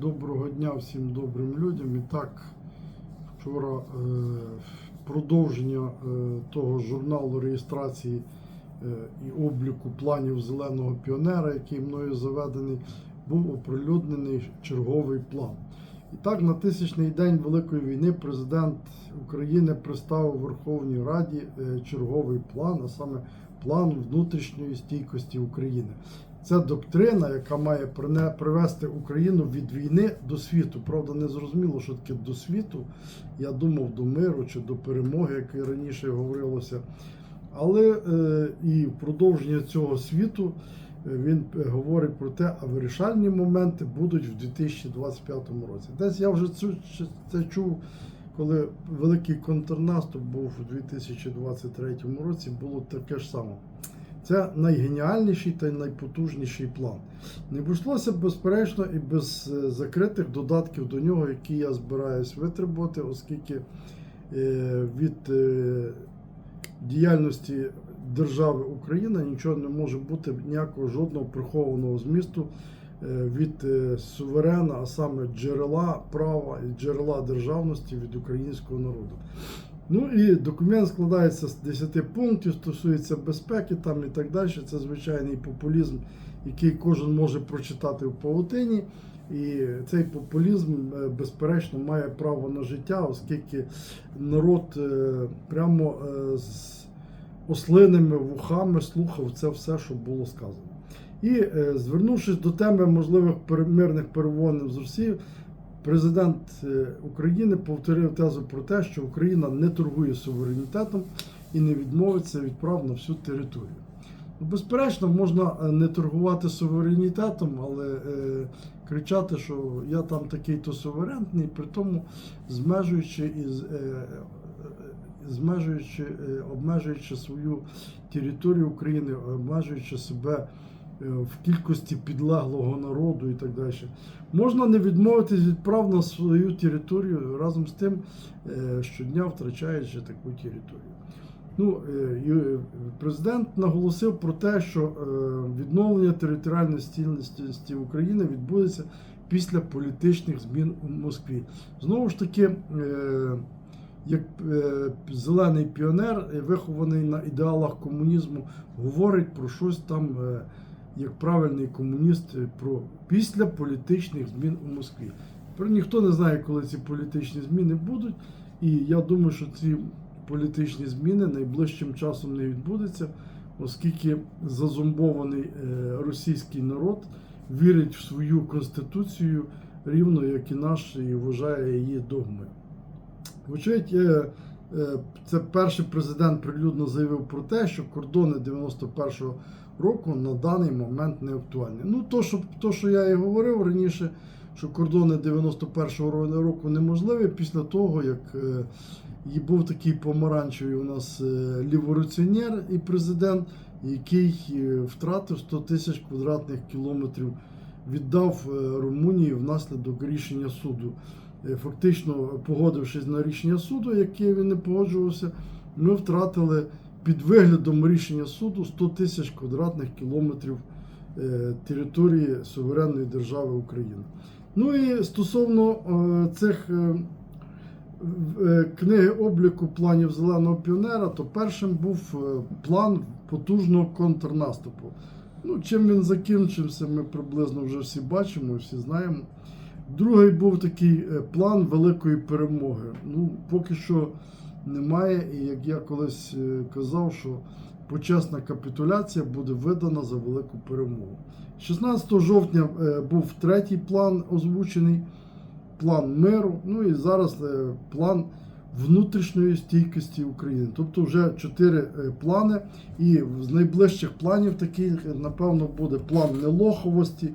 Доброго дня всім добрим людям. І так, вчора е, продовження е, того журналу реєстрації е, і обліку планів зеленого піонера, який мною заведений, був оприлюднений черговий план. І так, на тисячний день Великої війни президент України представив Верховній Раді черговий план, а саме план внутрішньої стійкості України. Це доктрина, яка має привести Україну від війни до світу. Правда, не зрозуміло, що таке до світу. Я думав до миру чи до перемоги, як і раніше говорилося. Але е, і в продовження цього світу е, він е, говорить про те, а вирішальні моменти будуть в 2025 році. Десь я вже це чув, коли великий контрнаступ був у 2023 році, було таке ж саме. Це найгеніальніший та найпотужніший план. Не обійшлося, безперечно, і без е, закритих додатків до нього, які я збираюсь витребувати, оскільки е, від е, діяльності держави Україна нічого не може бути ніякого жодного прихованого змісту від суверена, а саме джерела права і джерела державності від українського народу. Ну і документ складається з 10 пунктів, стосується безпеки там і так далі. Це звичайний популізм, який кожен може прочитати в павутині. І цей популізм, е, безперечно, має право на життя, оскільки народ е, прямо е, з ослиними вухами слухав це все, що було сказано. І звернувшись до теми можливих мирних перемовин з Росією, президент е, України повторив тезу про те, що Україна не торгує суверенітетом і не відмовиться від прав на всю територію. Ну, Безперечно, можна е, не торгувати суверенітетом, але е, кричати, що я там такий-то суверенний, при тому змежуючи із. Е, е, змежуючи, обмежуючи свою територію України, обмежуючи себе в кількості підлеглого народу і так далі. Можна не відмовитись від прав на свою територію разом з тим е, щодня втрачаючи таку територію. Ну, е, е, президент наголосив про те, що е, відновлення територіальної цілісності України відбудеться після політичних змін у Москві. Знову ж таки, е, як е, зелений піонер, е, вихований на ідеалах комунізму, говорить про щось там, е, як правильний комуніст, е, про після політичних змін у Москві. Ніхто не знає, коли ці політичні зміни будуть, і я думаю, що ці політичні зміни найближчим часом не відбудуться, оскільки зазумбований е, російський народ вірить в свою конституцію рівно як і наш, і вважає її догмою. Вочевидь, е, це перший президент прилюдно заявив про те, що кордони 91-го року на даний момент не актуальні. Ну, то, що, то, що я і говорив раніше, що кордони 91-го року неможливі після того, як е, і був такий помаранчевий у нас е, ліворуціонер і президент, який е, втратив 100 тисяч квадратних кілометрів, віддав Румунії внаслідок рішення суду. Фактично, погодившись на рішення суду, яке він не погоджувався, ми втратили під виглядом рішення суду 100 тисяч квадратних кілометрів е, території суверенної держави України. Ну і стосовно е, цих е, книги обліку планів зеленого піонера, то першим був план потужного контрнаступу. Ну, чим він закінчився, ми приблизно вже всі бачимо, всі знаємо. Другий був такий план великої перемоги. Ну, поки що немає. І як я колись е, казав, що почесна капітуляція буде видана за велику перемогу. 16 жовтня е, був третій план озвучений, план миру. Ну і зараз е, план внутрішньої стійкості України. Тобто вже чотири плани. І з найближчих планів таких, напевно, буде план нелоховості,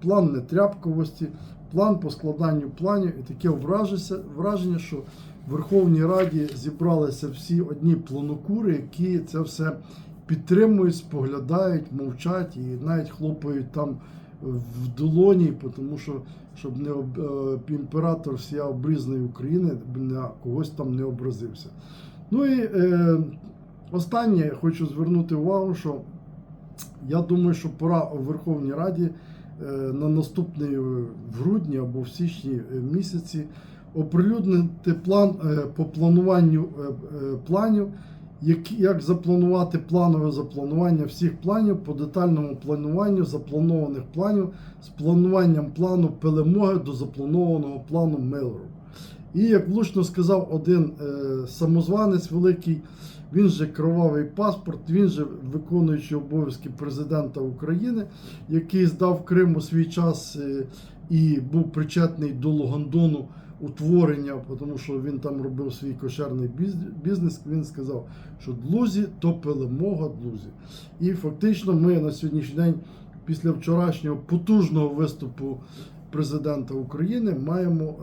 план нетряпковості, план по складанню планів. І таке враження, що в Верховній Раді зібралися всі одні планокури, які це все підтримують, споглядають, мовчать і навіть хлопають там в долоні, тому що щоб не об- е, імператор всія обрізної України на когось там не образився. Ну і е, останнє хочу звернути увагу, що я думаю, що пора у Верховній Раді на наступний е, в грудні або в січні е, місяці оприлюднити план е, по плануванню е, е, планів, як, запланувати планове запланування всіх планів по детальному плануванню запланованих планів з плануванням плану перемоги до запланованого плану миру. І як влучно сказав один е, самозванець великий, він же кровавий паспорт, він же виконуючий обов'язки президента України, який здав Крим у свій час е, і був причетний до Логандону утворення, тому що він там робив свій кошерний бізнес. Він сказав, що Длузі то перемога Длузі. І фактично ми на сьогоднішній день, після вчорашнього потужного виступу президента України, маємо е,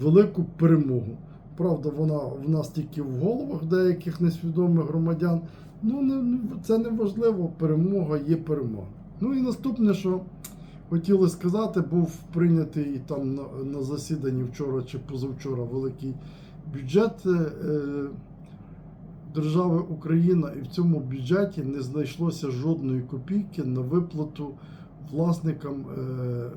велику перемогу. Правда, вона в нас тільки в головах деяких несвідомих громадян. Ну не- це не важливо. Перемога є перемога. Ну і наступне, що хотіли сказати, був прийнятий там на, засіданні вчора чи позавчора великий бюджет е, держави Україна, і в цьому бюджеті не знайшлося жодної копійки на виплату власникам, е,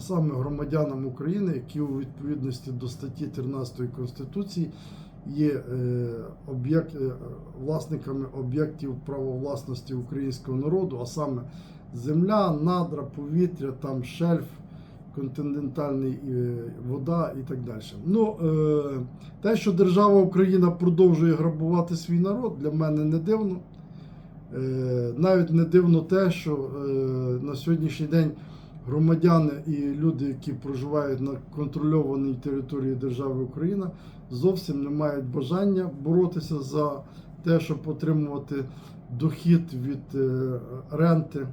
саме громадянам України, які у відповідності до статті 13 Конституції є е, об'єкт, е, власниками об'єктів права власності українського народу, а саме земля, надра, повітря, там шельф, континентальний е, вода і так далі. Ну, те, що держава Україна продовжує грабувати свій народ, для мене не дивно. Навіть не дивно те, що на сьогоднішній день громадяни і люди, які проживають на контрольованій території держави Україна, зовсім не мають бажання боротися за те, щоб отримувати дохід від е, ренти,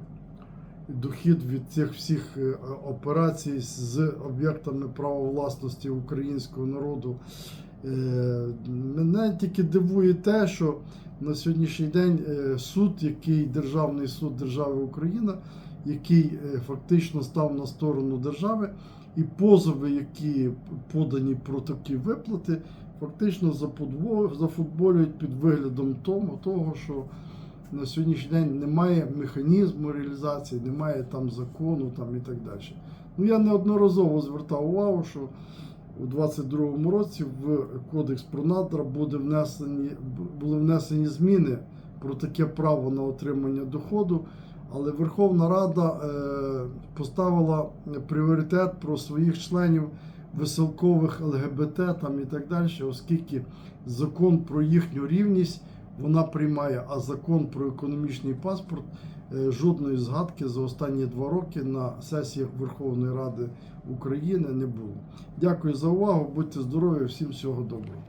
дохід від цих всіх е, операцій з об'єктами права власності українського народу. Е, Мене тільки дивує те, що на сьогоднішній день суд, який Державний суд держави Україна, який е, фактично став на сторону держави, і позови, які подані про такі виплати, фактично зафутболюють під виглядом тому, того, що на сьогоднішній день немає механізму реалізації, немає там закону там, і так далі. Ну, я неодноразово звертав увагу, що у 22-му році в Кодекс про надра буде внесені, були внесені зміни про таке право на отримання доходу, але Верховна Рада е, поставила пріоритет про своїх членів веселкових ЛГБТ там і так далі, оскільки закон про їхню рівність вона приймає, а закон про економічний паспорт е, жодної згадки за останні два роки на сесіях Верховної Ради України не було. Дякую за увагу, будьте здорові, всім всього доброго.